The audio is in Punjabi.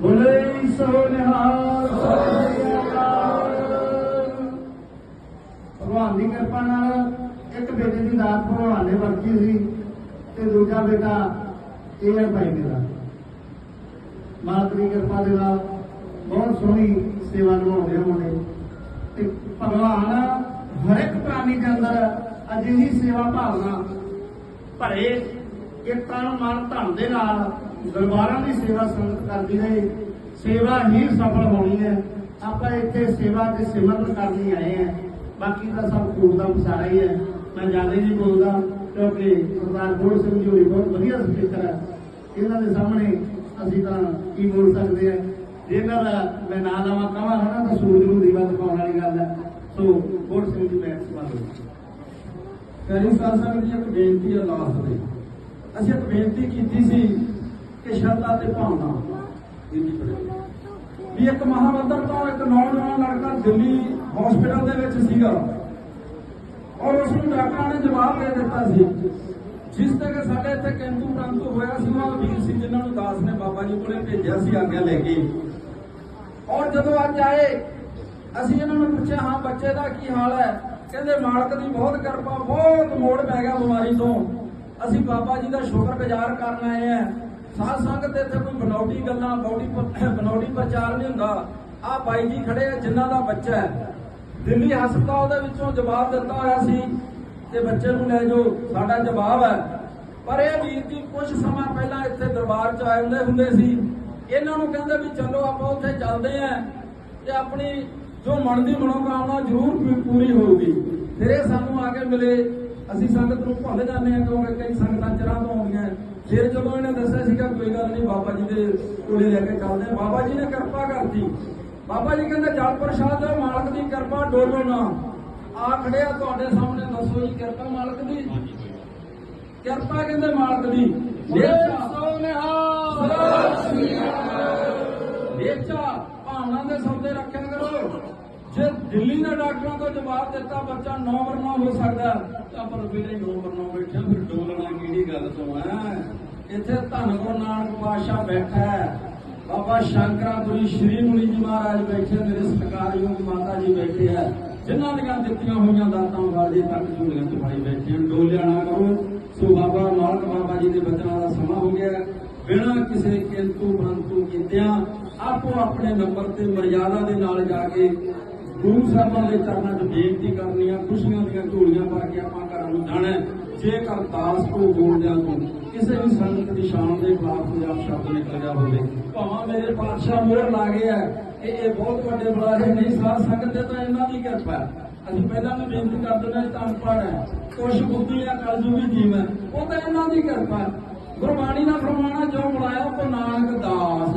ਬੋਲੇ ਸੋ ਨਿਹਾਲ ਭਗਵਾਨ ਦੀ ਕਿਰਪਾ ਨਾਲ ਇੱਕ ਬੇਟੇ ਦੀ ਦਾਤ ਭਗਵਾਨ ਨੇ ਵਰਤੀ ਸੀ ਤੇ ਦੂਜਾ ਬੇਟਾ ਇਹ ਹੈ ਭਾਈ ਮੇਰਾ। ਮਾਲਕ ਦੀ ਕਿਰਪਾ ਦੇ ਨਾਲ ਬਹੁਤ ਸੋਹਣੀ ਸੇਵਾ ਨਿਭਾਉਂਦੇ ਹੋਣੇ ਤੇ ਭਗਵਾਨ ਹਰ ਇੱਕ ਪ੍ਰਾਣੀ ਦੇ ਅੰਦਰ ਅਜਿਹੀ ਸੇਵਾ ਭਾਵਨਾ ਭਰੇ ਕਿ ਨੂੰ ਮਨ ਧਨ ਦੇ ਨਾਲ ਦਰਬਾਰਾਂ ਦੀ ਸੇਵਾ ਸੰਗਤ ਕਰਦੀ ਰਹੇ। ਸੇਵਾ ਹੀ ਸਫਲ ਹੋਣੀ ਹੈ। ਆਪਾਂ ਇੱਥੇ ਸੇਵਾ ਤੇ ਸਿਮਰਨ ਕਰਨੀ ਆਏ ਆ ਬਾਕੀ ਤਾਂ ਸਭ ਕੂੜ ਦਾ ਪਸਾਰਾ ਹੀ ਹੈ। ਮੈਂ ਜ਼ਿਆਦਾ ਨਹੀਂ ਬੋਲਦਾ ਕਿਉਂਕਿ ਸਰਦਾਰ ਗੋੜ ਸਿੰਘ ਜੀ ਹੋਈ ਬਹੁਤ ਵਧੀਆ ਸਪੀਕਰ ਹੈ। ਇਹਨਾਂ ਦੇ ਸਾਹਮਣੇ ਅਸੀਂ ਤਾਂ ਕੀ ਬੋਲ ਸਕਦੇ ਆ ਦਾ ਮੈਂ ਨਾਂ ਲਾਵਾਂ ਕਹਾਂ ਨਾ ਤਾਂ ਸੂਰਜ ਨੂੰ ਦੀਵਾ ਦਿਖਾਉਣ ਵਾਲੀ ਗੱਲ ਹੈ। ਸੋ, ਗੋੜ ਸਿੰਘ ਜੀ, ਮੈਂ ਸਵਾਲ ਕਰੀ ਸਾਧ ਸੰਗਤ ਜੀ, ਇੱਕ ਬੇਨਤੀ ਹੈ ਲਾਸਟ ਤੇ। ਅਸੀਂ ਇੱਕ ਬੇਨਤੀ ਕੀਤੀ ਸੀ ਕਿ ਸ਼ਰਧਾ ਤੇ ਭਾਵਨਾ। ਵੀ ਇੱਕ ਮਹਾਵੰਦਰ ਤੋਂ ਇੱਕ ਨੌਜਵਾਨ ਲੜਕਾ ਦਿੱਲੀ ਹਸਪੀਟਲ ਦੇ ਵਿੱਚ ਸੀਗਾ। ਔਰ ਉਸ ਨੂੰ ਡਾਕਟਰਾਂ ਨੇ ਜਵਾਬ ਦੇ ਦਿੱਤਾ ਸੀ, ਜਿਸ ਤੇ ਸਾਡੇ ਇੱਥੇ ਕੈਂਪੂ ਪ੍ਰੰਤੂ ਹੋਇਆ ਸੀ, ਉਹ ਵੀਰ ਸੀ ਜਿਨ੍ਹਾਂ ਨੂੰ ਦਾਸ ਨੇ ਬਾਬਾ ਜੀ ਕੋਲੇ ਭੇਜਿਆ ਸੀ ਆਗਿਆ ਲੈ ਕੇ। ਔਰ ਜਦੋਂ ਅੱਜ ਆਏ, ਅਸੀਂ ਇਹਨਾਂ ਨੂੰ ਪੁੱਛਿਆ, ਹਾਂ ਬੱਚੇ ਦਾ ਕੀ ਹਾਲ ਹੈ? ਕਹਿੰਦੇ, ਮਾਲਕ ਦੀ ਬਹੁਤ ਕਿਰਪਾ, ਬਹੁਤ ਮੋੜ ਪੈ ਗਿਆ ਬਿਮਾਰੀ ਤੋਂ। ਅਸੀਂ ਬਾਬਾ ਜੀ ਦਾ ਸ਼ੁਕਰਗੁਜ਼ਾਰ ਕਰਨ ਆਏ ਆ ਸਾਧ ਸੰਗਤ ਇੱਥੇ ਕੋਈ ਬਨੌਟੀ ਗੱਲਾਂ ਬੌਡੀ ਬਨੌਟੀ ਪ੍ਰਚਾਰ ਨਹੀਂ ਹੁੰਦਾ। ਆ ਬਾਈ ਜੀ ਖੜੇ ਆ, ਜਿਨ੍ਹਾਂ ਦਾ ਬੱਚਾ ਹੈ। ਦਿੱਲੀ ਹਸਪਤਾਲ ਦੇ ਵਿੱਚੋਂ ਜਵਾਬ ਦਿੱਤਾ ਹੋਇਆ ਸੀ ਕਿ ਬੱਚੇ ਨੂੰ ਲੈ ਜਾਓ, ਸਾਡਾ ਜਵਾਬ ਹੈ। ਪਰ ਇਹ ਵੀਰ ਜੀ ਕੁਝ ਸਮਾਂ ਪਹਿਲਾਂ ਇੱਥੇ ਦਰਬਾਰ 'ਚ ਆਏ ਹੁੰਦੇ ਹੁੰਦੇ ਸੀ। ਇਹਨਾਂ ਨੂੰ ਕਹਿੰਦੇ ਵੀ ਚਲੋ ਆਪਾਂ ਉੱਥੇ ਚੱਲਦੇ ਆਂ ਤੇ ਆਪਣੀ ਜੋ ਮਨ ਦੀ ਮਨੋਕਾਮਨਾ ਜ਼ਰੂਰ ਪੂਰੀ ਹੋਊਗੀ। ਫਿਰ ਇਹ ਸਾਨੂੰ ਆ ਕੇ ਮਿਲੇ। ਅਸੀਂ ਸੰਗਤ ਨੂੰ ਭੁੱਲ ਜਾਂਦੇ ਹਾਂ ਕਿਉਂਕਿ ਕਈ ਸੰਗਤ ਫਿਰ ਜਦੋਂ ਇਹਨੇ ਦੱਸਿਆ ਸੀਗਾ ਕੋਈ ਗੱਲ ਨਹੀਂ ਬਾਬਾ ਜੀ ਦੇ ਕੋਲੇ ਲੈ ਕੇ ਚੱਲਦੇ ਬਾਬਾ ਜੀ ਨੇ ਕਿਰਪਾ ਕਰਤੀ। ਬਾਬਾ ਜੀ ਕਹਿੰਦੇ ਜਲ ਪ੍ਰਸ਼ਾਦ ਹੈ ਮਾਲਕ ਦੀ ਕਿਰਪਾ ਡੋਲੋ ਨਾ। ਆ ਖੜਿਆ ਤੁਹਾਡੇ ਸਾਹਮਣੇ ਦੱਸੋ ਜੀ ਕਿਰਪਾ ਮਾਲਕ ਦੀ? ਕਿਰਪਾ ਕਹਿੰਦੇ ਮਾਲਕ ਦੀ। ਦੇ ਸੌਦੇ ਰੱਖਿਆ ਕਰੋ ਜੇ ਦਿੱਲੀ ਦੇ ਡਾਕਟਰਾਂ ਤੋਂ ਜਵਾਬ ਦਿੱਤਾ, ਬੱਚਾ 9 ਵਰਨਾ ਹੋ ਸਕਦਾ। ਤਾਂ ਪਰ ਬੇਟੇ 9 ਵਰਨਾ ਬੈਠਾ ਫਿਰ ਡੋਲਣਾ ਕਿਹੜੀ ਗੱਲ ਤੋਂ ਹੈ? ਇੱਥੇ ਧੰਨ ਗੁਰੂ ਨਾਨਕ ਪਾਤਸ਼ਾਹ ਬੈਠਾ ਹੈ। ਬਾਬਾ ਸ਼ੰਕਰਾਪੁਰੀ ਸ਼੍ਰੀ ਮੁਨੀ ਜੀ ਮਹਾਰਾਜ ਬੈਠੇ ਮੇਰੇ ਸਤਿਕਾਰਯੋਗ ਮਾਤਾ ਜੀ ਬੈਠੇ ਹੈ। ਜਿਨ੍ਹਾਂ ਦੀਆਂ ਦਿੱਤੀਆਂ ਹੋਈਆਂ ਦਾਤਾਂ ਵਾਲੇ ਤੱਕ ਝੂਲੀਆਂ ਚ ਬੈਠੇ ਹਨ। ਡੋਲਿਆ ਨਾ ਕਰੋ। ਸੋ ਬਾਬਾ ਮਾਲਕ ਬਾਬਾ ਜੀ ਦੇ ਬਚਨਾਂ ਦਾ ਸਮਾਂ ਹੋ ਗਿਆ ਬਿਨਾਂ ਕਿਸੇ ਕਿੰਤੂ ਪਰੰਤੂ ਕੀਤਿਆਂ ਆਪੋ ਆਪਣੇ ਨੰਬਰ ਤੇ ਮਰਿਆਦਾ ਦੇ ਨਾਲ ਜਾ ਕੇ ਗੁਰੂ ਸਾਹਿਬਾਂ ਦੇ ਚਰਨਾਂ 'ਚ ਬੇਨਤੀ ਕਰਨੀਆਂ ਖੁਸ਼ੀਆਂ ਦੀਆਂ ਝੋਲੀਆਂ ਭਰ ਕੇ ਆਪਾਂ ਘਰਾਂ ਨੂੰ ਜਾਣਾ ਜੇਕਰ ਦਾਸ ਕੋ ਬੋਲਦਿਆਂ ਤੋਂ ਕਿਸੇ ਵੀ ਸੰਗਤ ਦੀ ਸ਼ਾਨ ਦੇ ਖਿਲਾਫ ਕੋਈ ਸ਼ਬਦ ਨਿਕਲਿਆ ਹੋਵੇ, ਭਾਵੇਂ ਮੇਰੇ ਪਾਤਸ਼ਾਹ ਮੋਹਰ ਲਾ ਆ, ਇਹ ਇਹ ਬਹੁਤ ਵੱਡੇ ਬੁਲਾਰੇ ਨਹੀਂ ਸਾਧ ਸੰਗਤ ਦੇ ਤਾਂ ਇਹਨਾਂ ਦੀ ਕਿਰਪਾ ਅਸੀਂ ਪਹਿਲਾਂ ਵੀ ਬੇਨਤੀ ਕਰ ਦਿੰਦੇ ਹਾਂ ਤਾਂ ਅਨਪੜ੍ਹ ਹੈ। ਕੁਛ ਬੁੱਧੀ ਹੈ ਕਲਯੁਗੀ ਜੀਵ ਉਹ ਤਾਂ ਇਹਨਾਂ ਦੀ ਕਿਰਪਾ ਗੁਰਬਾਣੀ ਦਾ ਫਰਮਾਨਾ ਜੋ ਬੁਲਾਇਆ ਕੋ ਨਾਨਕ ਦਾਸ